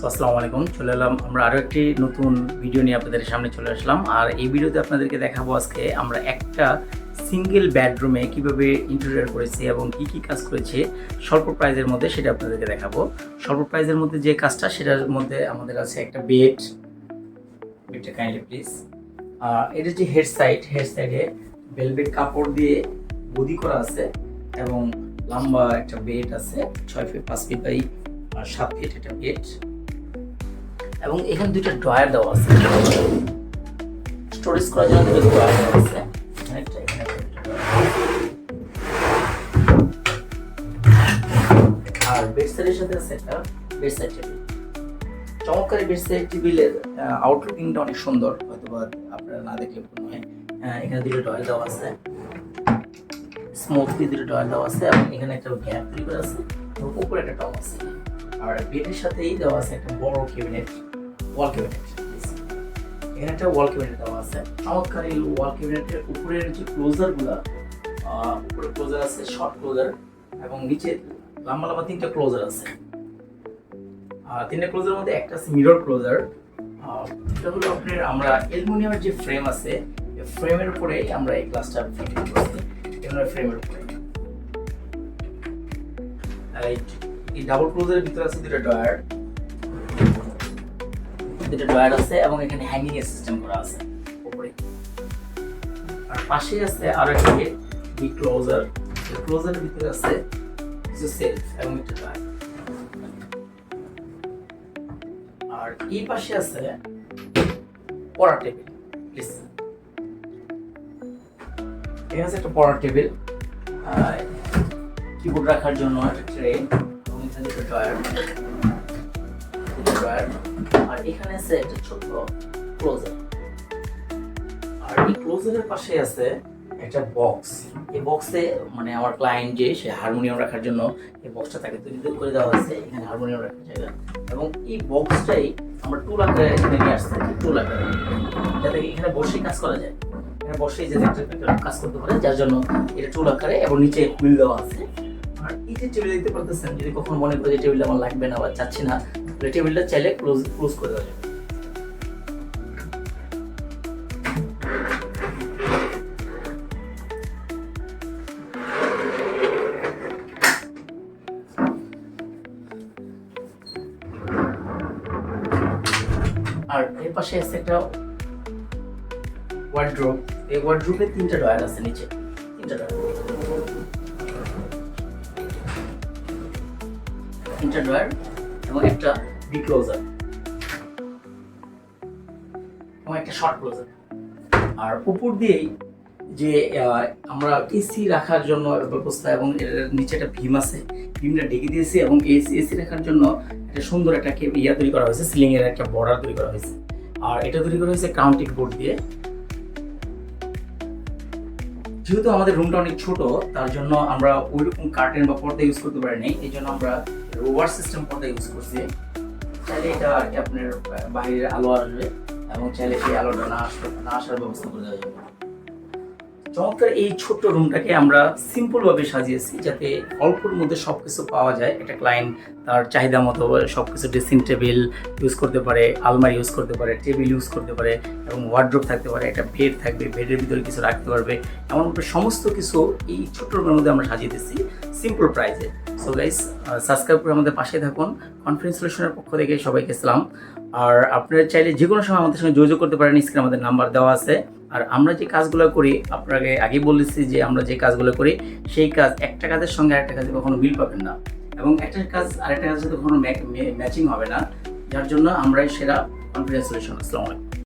তো আসসালামু আলাইকুম, চলে এলাম আমরা আরও একটি নতুন ভিডিও নিয়ে আপনাদের সামনে চলে আসলাম। আর এই ভিডিওতে আপনাদেরকে দেখাবো আজকে আমরা একটা সিঙ্গেল বেডরুমে কীভাবে ইন্টেরিয়র করেছি এবং কি কি কাজ করেছি, স্বল্প প্রাইজের মধ্যে সেটা আপনাদেরকে দেখাবো। স্বল্প প্রাইজের মধ্যে যে কাজটা, সেটার মধ্যে আমাদের আছে একটা বেড বেডটা কাইন্ডলি প্লিজ এটা যে হেড সাইড হেড সাইডে ভেলভেট কাপড় দিয়ে গদি করা আছে এবং লম্বা একটা বেড আছে, ছয় ফিট পাঁচ ফিট বাই সাত ফিট একটা বেড এবং এখানে দুইটা ড্রয়ার দেওয়া আছে। স্টোরেজ করার জন্য দুটো ড্রয়ার দেওয়া আছে। একটা, এখানে। আর বেড সাইডের সাথে আছে একটা বেড সাইড টেবিল চমৎকার বেড সাইড টেবিলের আউটলুকিংটা অনেক সুন্দর। হয়তো বা আপনারা না দেখলে মনে হয় এখানে দুটো ড্রয়ার দেওয়া আছে। স্মোথলি দুটো ড্রয়ার দেওয়া আছে এবং এখানে একটা গ্যাপ তৈরি করা আছে এবং উপরে একটা টপ আছে। আর বেডের সাথেই দেওয়া আছে একটা বড় ক্যাবিনেট ওয়াল ক্যাবিনেট এখানে একটা ওয়াল ক্যাবিনেট দেওয়া আছে। চমৎকার এই ওয়াল ক্যাবিনেটের উপরের যে ক্লোজারগুলা উপরে ক্লোজার আছে শর্ট ক্লোজার এবং নিচে লম্বা লম্বা তিনটা ক্লোজার আছে। তিনটা ক্লোজার মধ্যে একটা আছে মিরর ক্লোজার এটা হলো আপনার আমরা অ্যালুমিনিয়ামের যে ফ্রেম আছে ফ্রেমের উপরে আমরা এই গ্লাসটা ফিটিং করছি ফ্রেমের উপরে এই- ডাবল ক্লোজের ভিতরে আছে দুটো ড্রয়ার দুটো ড্রয়ার আছে এবং এখানে হ্যাঙ্গিং এর সিস্টেম করা আছে উপরে। আর পাশে আছে আরও একটি বি ক্লোজার ক্লোজারের ভিতরে আছে কিছু সেলফ এবং একটা ড্রয়ার আর এই পাশে আছে পড়ার টেবিল প্লিজ এখানে আছে একটা পড়ার টেবিল কিবোর্ড রাখার জন্য একটা ট্রে এবং এখানে দুটো ড্রয়ার। দুটো আর এখানে আছে একটা ছোট ক্লোজার আর এই ক্লোজারের পাশে আছে একটা বক্স এই বক্সে মানে আমার ক্লায়েন্ট যে, সে হারমোনিয়াম রাখার জন্য এই বক্সটা তাকে তৈরি করে দেওয়া হয়েছে। এখানে হারমোনিয়াম রাখার জায়গা। এবং এই বক্সটাই আমরা টুল আকারে এখানে নিয়ে আসতে টুল আকারে। যাতে এখানে বসেই কাজ করা যায়। এখানে বসেই একটা কাজ করতে পারে, যার জন্য এটা টুল আকারে এবং নিচে হুইল দেওয়া আছে। আর এই যে টেবিল দেখতে পারতেছেন, যদি কখনো মনে করে যে টেবিলটা আমার লাগবে না বা চাচ্ছি না তাহলে টেবিলটা চাইলে ক্লোজ ক্লোজ করে দেওয়া যাবে। আর এর পাশে আছে একটা ওয়ার্ড্রোব এই ওয়ার্ড্রোবে তিনটা ডয়ার আছে নিচে। তিনটা ডয়ার তিনটা ডয়ার এবং একটা বি ক্লোজার এবং একটা শর্ট ক্লোজার আর উপর দিয়েই যে আমরা এসি রাখার জন্য ব্যবস্থা এবং এর নিচে একটা ভিম আছে। ভীমটা ঢেকে দিয়েছি এবং এসি এসি রাখার জন্য একটা সুন্দর একটা ইয়া তৈরি করা হয়েছে সিলিং এর একটা বর্ডার তৈরি করা হয়েছে। আর এটা তৈরি করা হয়েছে কাউন্টিং বোর্ড দিয়ে। যেহেতু আমাদের রুমটা অনেক ছোট, তার জন্য আমরা ওইরকম কার্টেন বা পর্দা ইউজ করতে পারিনি। এই জন্য আমরা রোবার সিস্টেম পর্দা ইউজ করছি। চাইলে এটা আর কি আপনার বাইরের আলো আসবে এবং চাইলে সেই আলোটা না আসবে না আসার ব্যবস্থা করে দেওয়া যাবে। চমৎকার এই ছোট্ট রুমটাকে আমরা সিম্পল ভাবে সাজিয়েছি যাতে অল্পর মধ্যে সবকিছু পাওয়া যায়। একটা ক্লায়েন্ট তার চাহিদা মতো সবকিছু ড্রেসিং টেবিল ইউজ করতে পারে, আলমারি ইউজ করতে পারে টেবিল ইউজ করতে পারে এবং ওয়ার্ড্রোপ থাকতে পারে, একটা বেড থাকবে বেডের ভিতরে কিছু রাখতে পারবে। এমন সমস্ত কিছু এই ছোট্ট রুমের মধ্যে আমরা সাজিয়ে দিচ্ছি সিম্পল প্রাইসে সো গাইস সাবস্ক্রাইব করে আমাদের পাশে থাকুন। কনফারেন্স সলিউশনের পক্ষ থেকে সবাইকে সালাম। আর আপনারা চাইলে যে কোনো সময় আমাদের সঙ্গে যোগাযোগ করতে পারেন, স্ক্রিনে আমাদের নাম্বার দেওয়া আছে। আর আমরা যে কাজগুলো করি, আপনাকে আগে বলেছি যে আমরা যে কাজগুলো করি, সেই কাজ একটা কাজের সঙ্গে আরেকটা কাজে কখনো মিল পাবেন না। এবং একটা কাজ, আরেকটা কাজের সাথে কখনো ম্যাচিং হবে না। যার জন্য আমরাই সেরা কনফিডেন্স সলিউশন আসসালামু